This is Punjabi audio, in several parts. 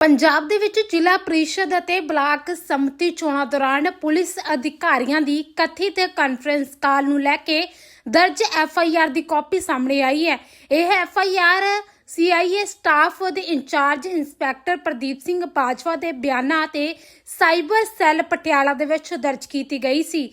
ਪੰਜਾਬ ਦੇ ਵਿੱਚ ਜ਼ਿਲ੍ਹਾ ਪ੍ਰੀਸ਼ਦ ਅਤੇ ਬਲਾਕ ਸੰਮਤੀ ਚੋਣਾਂ ਦੌਰਾਨ ਪੁਲਿਸ ਅਧਿਕਾਰੀਆਂ ਦੀ ਕਥਿਤ ਕਾਨਫਰੰਸ ਕਾਲ ਨੂੰ ਲੈ ਕੇ ਦਰਜ ਐਫ ਆਈ ਆਰ ਦੀ ਕਾਪੀ ਸਾਹਮਣੇ ਆਈ ਹੈ। ਇਹ F I R CIA staff ਦੇ ਇੰਚਾਰਜ ਇੰਸਪੈਕਟਰ ਪ੍ਰਦੀਪ ਸਿੰਘ ਬਾਜਵਾ ਦੇ ਬਿਆਨਾਂ ਤੇ ਸਾਈਬਰ ਸੈੱਲ ਪਟਿਆਲਾ ਦੇ ਵਿੱਚ ਦਰਜ ਕੀਤੀ ਗਈ ਸੀ।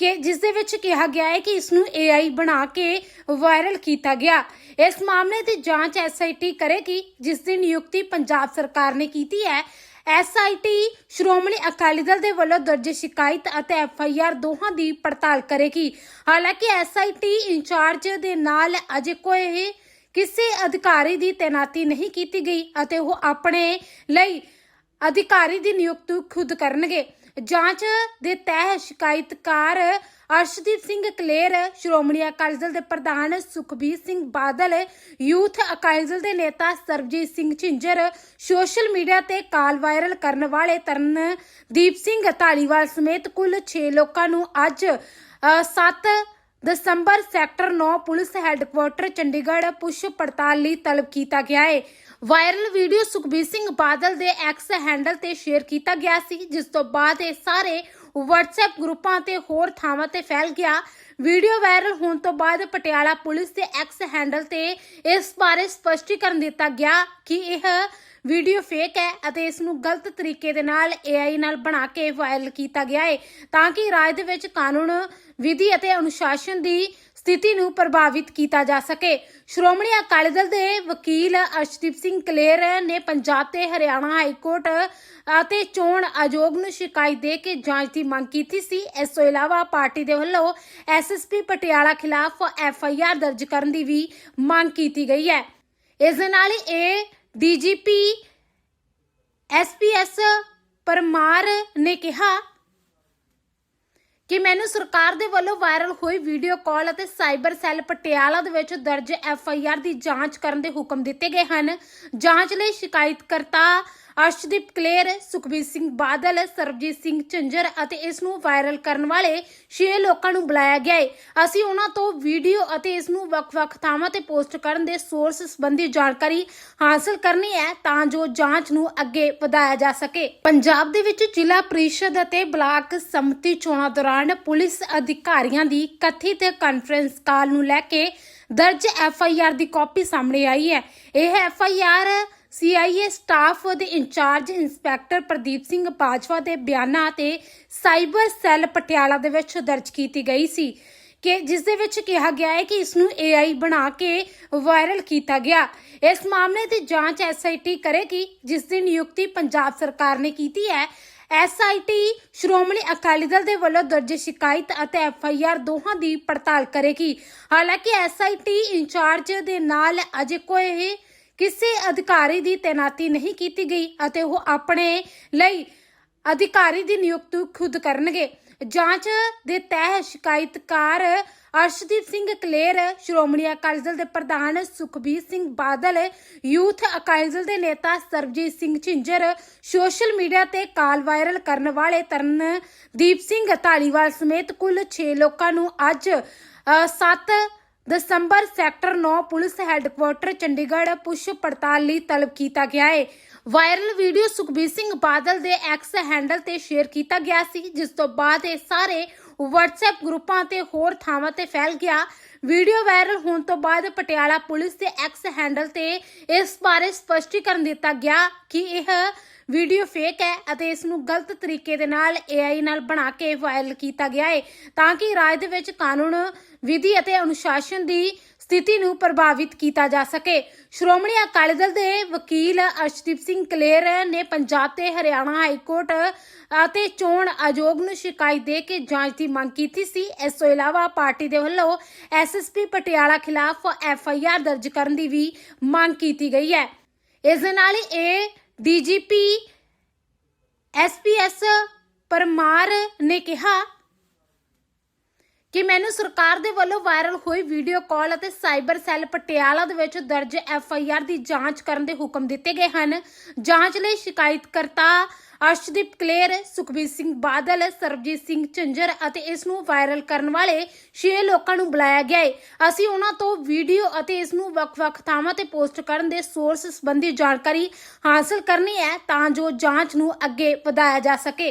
ਕਿ ਜਿਸ ਦੇ ਵਿੱਚ ਕਿਹਾ ਗਿਆ ਹੈ ਕਿ ਇਸ ਨੂੰ AI ਬਣਾ ਕੇ ਵਾਇਰਲ ਕੀਤਾ ਗਿਆ। ਇਸ ਮਾਮਲੇ ਦੀ ਜਾਂਚ ਐਸਆਈਟੀ ਕਰੇਗੀ, ਜਿਸ ਦੀ ਨਿਯੁਕਤੀ ਪੰਜਾਬ ਸਰਕਾਰ ਨੇ ਕੀਤੀ ਹੈ। ਐਸਆਈਟੀ ਸ਼੍ਰੋਮਣੀ ਅਕਾਲੀ ਦਲ ਦੇ ਵੱਲੋਂ ਦਰਜ ਸ਼ਿਕਾਇਤ ਅਤੇ ਐਫਆਈਆਰ ਦੋਹਾਂ ਦੀ ਪੜਤਾਲ ਕਰੇਗੀ। ਹਾਲਾਂਕਿ ਐਸਆਈਟੀ ਇੰਚਾਰਜ ਦੇ ਨਾਲ ਅਜੇ ਕੋਈ ਕਿਸੇ ਅਧਿਕਾਰੀ ਦੀ ਤੈਨਾਤੀ ਨਹੀਂ ਕੀਤੀ ਗਈ ਅਤੇ ਉਹ ਆਪਣੇ ਲਈ ਅਧਿਕਾਰੀ ਦੀ ਨਿਯੁਕਤੀ ਖੁਦ ਕਰਨਗੇ। ਜਾਂਚ ਦੇ ਤਹਿਤ ਸ਼ਿਕਾਇਤਕਾਰ ਅਰਸ਼ਦੀਪ ਸਿੰਘ ਕਲੇਰ, ਸ਼੍ਰੋਮਣੀ ਅਕਾਲੀ ਦਲ ਦੇ ਪ੍ਰਧਾਨ ਸੁਖਬੀਰ ਸਿੰਘ ਬਾਦਲ, ਯੂਥ ਅਕਾਲੀ ਦਲ ਦੇ ਨੇਤਾ ਸਰਬਜੀਤ ਸਿੰਘ ਝਿੰਜਰ, ਸੋਸ਼ਲ ਮੀਡੀਆ ਤੇ ਕਾਲ ਵਾਇਰਲ ਕਰਨ ਵਾਲੇ ਤਰਨਦੀਪ ਸਿੰਘ ਧਾਲੀਵਾਲ ਸਮੇਤ ਕੁੱਲ 6 ਲੋਕਾਂ ਨੂੰ ਅੱਜ 7 ਦਸੰਬਰ ਸੈਕਟਰ 9 ਪੁਲਿਸ ਹੈੱਡਕੁਆਰਟਰ ਚੰਡੀਗੜ੍ਹ ਪੁੱਛ ਪੜਤਾਲ ਲਈ ਤਲਬ ਕੀਤਾ ਗਿਆ ਹੈ ਵਾਇਰਲ ਵੀਡੀਓ ਸੁਖਬੀਰ ਸਿੰਘ ਬਾਦਲ ਦੇ ਐਕਸ ਹੈਂਡਲ ਤੇ ਸ਼ੇਅਰ ਕੀਤਾ ਗਿਆ ਸੀ, ਜਿਸ ਤੋਂ ਬਾਅਦ ਇਹ ਸਾਰੇ WhatsApp ਗਰੁੱਪਾਂ ਤੇ ਹੋਰ ਥਾਵਾਂ ਤੇ ਫੈਲ ਗਿਆ। ਵੀਡੀਓ ਵਾਇਰਲ ਹੋਣ ਤੋਂ ਬਾਅਦ ਪਟਿਆਲਾ ਪੁਲਿਸ ਦੇ ਐਕਸ ਹੈਂਡਲ ਤੇ ਇਸ ਬਾਰੇ ਸਪਸ਼ਟੀਕਰਨ ਦਿੱਤਾ ਗਿਆ ਕਿ ਇਹ ਵੀਡੀਓ ਫੇਕ ਹੈ ਅਤੇ ਇਸ ਨੂੰ ਗਲਤ ਤਰੀਕੇ ਦੇ ਨਾਲ AI ਨਾਲ ਬਣਾ ਕੇ ਵਾਇਰਲ ਕੀਤਾ ਗਿਆ ਹੈ ਤਾਂ ਕਿ ਰਾਜ ਦੇ ਵਿੱਚ ਕਾਨੂੰਨ, ਵਿਧੀ ਅਤੇ ਅਨੁਸ਼ਾਸਨ ਦੀ ਸਥਿਤੀ ਨੂੰ ਪ੍ਰਭਾਵਿਤ ਕੀਤਾ ਜਾ ਸਕੇ। ਸ਼੍ਰੋਮਣੀ ਅਕਾਲੀ ਦਲ ਦੇ ਵਕੀਲ ਅਰਸ਼ਦੀਪ ਸਿੰਘ ਕਲੇਰ ਨੇ ਪੰਜਾਬ ਤੇ ਹਰਿਆਣਾ ਹਾਈ ਕੋਰਟ ਅਤੇ ਚੋਣ ਆਯੋਗ ਨੂੰ ਸ਼ਿਕਾਇਤ ਦੇ ਕੇ ਜਾਂਚ ਦੀ ਮੰਗ ਕੀਤੀ ਸੀ। ਇਸ ਤੋਂ ਇਲਾਵਾ ਪਾਰਟੀ ਦੇ ਵੱਲੋਂ ਐਸਐਸਪੀ ਪਟਿਆਲਾ ਖਿਲਾਫ ਐਫਆਈਆਰ ਦਰਜ ਕਰਨ ਦੀ ਵੀ ਮੰਗ ਕੀਤੀ ਗਈ ਹੈ। ਇਸ ਦੇ ਨਾਲ ਹੀ ਇਹ ਡੀਜੀਪੀ ਐਸਪੀਐਸ ਪਰਮਾਰ ਨੇ ਕਿਹਾ ਕਿ ਮੈਨੂੰ ਸਰਕਾਰ ਦੇ ਵੱਲੋਂ ਵਾਇਰਲ ਹੋਈ ਵੀਡੀਓ ਕਾਲ ਅਤੇ ਸਾਈਬਰ ਸੈੱਲ ਪਟਿਆਲਾ ਦੇ ਵਿੱਚ ਦਰਜ ਐਫ ਆਈ ਆਰ ਦੀ ਜਾਂਚ ਕਰਨ ਦੇ ਹੁਕਮ ਦਿੱਤੇ ਗਏ ਹਨ। ਜਾਂਚ ਲਈ ਸ਼ਿਕਾਇਤਕਰਤਾ ਅਰਸ਼ਦੀਪ ਕਲੇਰ, ਸੁਖਬੀਰ ਸਿੰਘ ਬਾਦਲ, ਸਰਬਜੀਤ ਸਿੰਘ ਝੰਜਰ ਅਤੇ ਇਸ ਨੂੰ ਵਾਇਰਲ ਕਰਨ ਵਾਲੇ 6 ਲੋਕਾਂ ਨੂੰ ਬੁਲਾਇਆ ਗਿਆ ਹੈ ਅਸੀਂ ਉਹਨਾਂ ਤੋਂ ਵੀਡੀਓ ਅਤੇ ਇਸ ਨੂੰ ਵੱਖ-ਵੱਖ ਥਾਵਾਂ ਤੇ ਪੋਸਟ ਕਰਨ ਦੇ ਸੋਰਸ ਸੰਬੰਧੀ ਜਾਣਕਾਰੀ ਹਾਸਲ ਕਰਨੀ ਹੈ ਤਾਂ ਜੋ ਜਾਂਚ ਨੂੰ ਅੱਗੇ ਵਧਾਇਆ ਜਾ ਸਕੇ। ਪੰਜਾਬ ਦੇ ਵਿੱਚ ਜ਼ਿਲ੍ਹਾ ਪ੍ਰੀਸ਼ਦ ਅਤੇ ਬਲਾਕ ਸੰਮਤੀ ਚੋਣਾਂ ਦੌਰਾਨ ਪੁਲਿਸ ਅਧਿਕਾਰੀਆਂ ਦੀ ਕਥਿਤ ਕਾਨਫਰੰਸ ਕਾਲ ਨੂੰ ਲੈ ਕੇ ਦਰਜ ਐਫ ਆਈ ਆਰ ਦੀ ਕਾਪੀ ਸਾਹਮਣੇ ਆਈ ਹੈ। ਇਹ F I R CIA staff ਦੇ ਇੰਚਾਰਜ ਇੰਸਪੈਕਟਰ ਪ੍ਰਦੀਪ ਸਿੰਘ ਬਾਜਵਾ ਦੇ ਬਿਆਨਾਂ ਤੇ ਸਾਈਬਰ ਸੈੱਲ ਪਟਿਆਲਾ ਦੇ ਵਿੱਚ ਦਰਜ ਕੀਤੀ ਗਈ ਸੀ ਕਿ ਜਿਸ ਦੇ ਵਿੱਚ ਕਿਹਾ ਗਿਆ ਹੈ ਕਿ ਇਸ ਨੂੰ AI ਬਣਾ ਕੇ ਵਾਇਰਲ ਕੀਤਾ ਗਿਆ। ਇਸ ਮਾਮਲੇ ਦੀ ਜਾਂਚ ਐਸਆਈਟੀ ਕਰੇਗੀ, ਜਿਸ ਦੀ ਨਿਯੁਕਤੀ ਪੰਜਾਬ ਸਰਕਾਰ ਨੇ ਕੀਤੀ ਹੈ। ਐਸਆਈਟੀ ਸ਼੍ਰੋਮਣੀ ਅਕਾਲੀ ਦਲ ਦੇ ਵੱਲੋਂ ਦਰਜ ਸ਼ਿਕਾਇਤ ਅਤੇ ਐਫਆਈਆਰ ਦੋਹਾਂ ਦੀ ਪੜਤਾਲ ਕਰੇਗੀ। ਹਾਲਾਂਕਿ ਐਸਆਈਟੀ ਇੰਚਾਰਜ ਦੇ ਨਾਲ ਅਜੇ ਕੋਈ ਕਿਸੇ ਅਧਿਕਾਰੀ ਦੀ ਤੈਨਾਤੀ ਨਹੀਂ ਕੀਤੀ ਗਈ ਅਤੇ ਉਹ ਆਪਣੇ ਲਈ ਅਧਿਕਾਰੀ ਦੀ ਨਿਯੁਕਤੀ ਖੁਦ ਕਰਨਗੇ। ਜਾਂਚ ਦੇ ਤਹਿਤ ਸ਼ਿਕਾਇਤਕਾਰ ਅਰਸ਼ਦੀਪ ਸਿੰਘ ਕਲੇਰ, ਸ਼੍ਰੋਮਣੀ ਅਕਾਲੀ ਦਲ ਦੇ ਪ੍ਰਧਾਨ ਸੁਖਬੀਰ ਸਿੰਘ ਬਾਦਲ, ਯੂਥ ਅਕਾਲੀ ਦਲ ਦੇ ਨੇਤਾ ਸਰਬਜੀਤ ਸਿੰਘ ਝਿੰਜਰ, ਸੋਸ਼ਲ ਮੀਡੀਆ ਤੇ ਕਾਲ ਵਾਇਰਲ ਕਰਨ ਵਾਲੇ ਤਰਨਦੀਪ ਸਿੰਘ ਧਾਲੀਵਾਲ ਸਮੇਤ ਕੁੱਲ 6 ਲੋਕਾਂ ਨੂੰ ਅੱਜ 7 ਦਸੰਬਰ ਸੈਕਟਰ 9 ਪੁਲਿਸ ਹੈੱਡਕੁਆਰਟਰ ਚੰਡੀਗੜ੍ਹ ਪੁੱਛ ਪੜਤਾਲ ਲਈ ਤਲਬ ਕੀਤਾ ਗਿਆ ਹੈ ਵਾਇਰਲ ਵੀਡੀਓ ਸੁਖਬੀਰ ਸਿੰਘ ਬਾਦਲ ਦੇ ਐਕਸ ਹੈਂਡਲ ਤੇ ਸ਼ੇਅਰ ਕੀਤਾ ਗਿਆ ਸੀ, ਜਿਸ ਤੋਂ ਬਾਅਦ ਇਹ ਸਾਰੇ WhatsApp ਗਰੁੱਪਾਂ ਤੇ ਹੋਰ ਥਾਵਾਂ ਤੇ ਫੈਲ ਗਿਆ। ਵੀਡੀਓ ਵਾਇਰਲ ਹੋਣ ਤੋਂ ਬਾਅਦ ਪਟਿਆਲਾ ਪੁਲਿਸ ਦੇ ਐਕਸ ਹੈਂਡਲ ਤੇ ਇਸ ਬਾਰੇ ਸਪਸ਼ਟੀਕਰਨ ਦਿੱਤਾ ਗਿਆ ਕਿ ਇਹ ਵੀਡੀਓ ਫੇਕ ਹੈ ਅਤੇ ਇਸ ਨੂੰ ਗਲਤ ਤਰੀਕੇ ਦੇ ਨਾਲ AI ਨਾਲ ਬਣਾ ਕੇ ਵਾਇਰਲ ਕੀਤਾ ਗਿਆ ਹੈ ਤਾਂ ਕਿ ਰਾਜ ਦੇ ਵਿੱਚ ਕਾਨੂੰਨ, ਵਿਧੀ ਅਤੇ ਅਨੁਸ਼ਾਸਨ ਦੀ ਸਥਿਤੀ ਨੂੰ ਪ੍ਰਭਾਵਿਤ ਕੀਤਾ ਜਾ ਸਕੇ। ਸ਼੍ਰੋਮਣੀ ਅਕਾਲੀ ਦਲ ਦੇ ਵਕੀਲ ਅਰਸ਼ਦੀਪ ਸਿੰਘ ਕਲੇਰ ਨੇ ਪੰਜਾਬ ਤੇ ਹਰਿਆਣਾ ਹਾਈ ਕੋਰਟ ਅਤੇ ਚੋਣ ਆਯੋਗ ਨੂੰ ਸ਼ਿਕਾਇਤ ਦੇ ਕੇ ਜਾਂਚ ਦੀ ਮੰਗ ਕੀਤੀ ਸੀ। ਇਸ ਤੋਂ ਇਲਾਵਾ ਪਾਰਟੀ ਦੇ ਵੱਲੋਂ ਐਸਐਸਪੀ ਪਟਿਆਲਾ ਖਿਲਾਫ ਐਫਆਈਆਰ ਦਰਜ ਕਰਨ ਦੀ ਵੀ ਮੰਗ ਕੀਤੀ ਗਈ ਹੈ। ਇਸ ਦੇ ਨਾਲ ਹੀ ਇਹ ਡੀਜੀਪੀ ਐਸਪੀਐਸ ਪਰਮਾਰ ਨੇ ਕਿਹਾ ਕਿ ਮੈਨੂੰ ਸਰਕਾਰ ਦੇ ਵੱਲੋਂ ਵਾਇਰਲ ਹੋਈ ਵੀਡੀਓ ਕਾਲ ਅਤੇ ਸਾਈਬਰ ਸੈੱਲ ਪਟਿਆਲਾ ਦੇ ਵਿੱਚ ਦਰਜ ਐਫ ਆਈ ਆਰ ਦੀ ਜਾਂਚ ਕਰਨ ਦੇ ਹੁਕਮ ਦਿੱਤੇ ਗਏ ਹਨ। ਜਾਂਚ ਲਈ ਸ਼ਿਕਾਇਤਕਰਤਾ ਅਰਸ਼ਦੀਪ ਕਲੇਰ, ਸੁਖਬੀਰ ਸਿੰਘ ਬਾਦਲ, ਸਰਬਜੀਤ ਸਿੰਘ ਝੰਜਰ ਅਤੇ ਇਸ ਨੂੰ ਵਾਇਰਲ ਕਰਨ ਵਾਲੇ 6 ਲੋਕਾਂ ਨੂੰ ਬੁਲਾਇਆ ਗਿਆ ਹੈ ਅਸੀਂ ਉਹਨਾਂ ਤੋਂ ਵੀਡੀਓ ਅਤੇ ਇਸ ਨੂੰ ਵੱਖ-ਵੱਖ ਥਾਵਾਂ ਤੇ ਪੋਸਟ ਕਰਨ ਦੇ ਸੋਰਸ ਸੰਬੰਧੀ ਜਾਣਕਾਰੀ ਹਾਸਲ ਕਰਨੀ ਹੈ ਤਾਂ ਜੋ ਜਾਂਚ ਨੂੰ ਅੱਗੇ ਵਧਾਇਆ ਜਾ ਸਕੇ।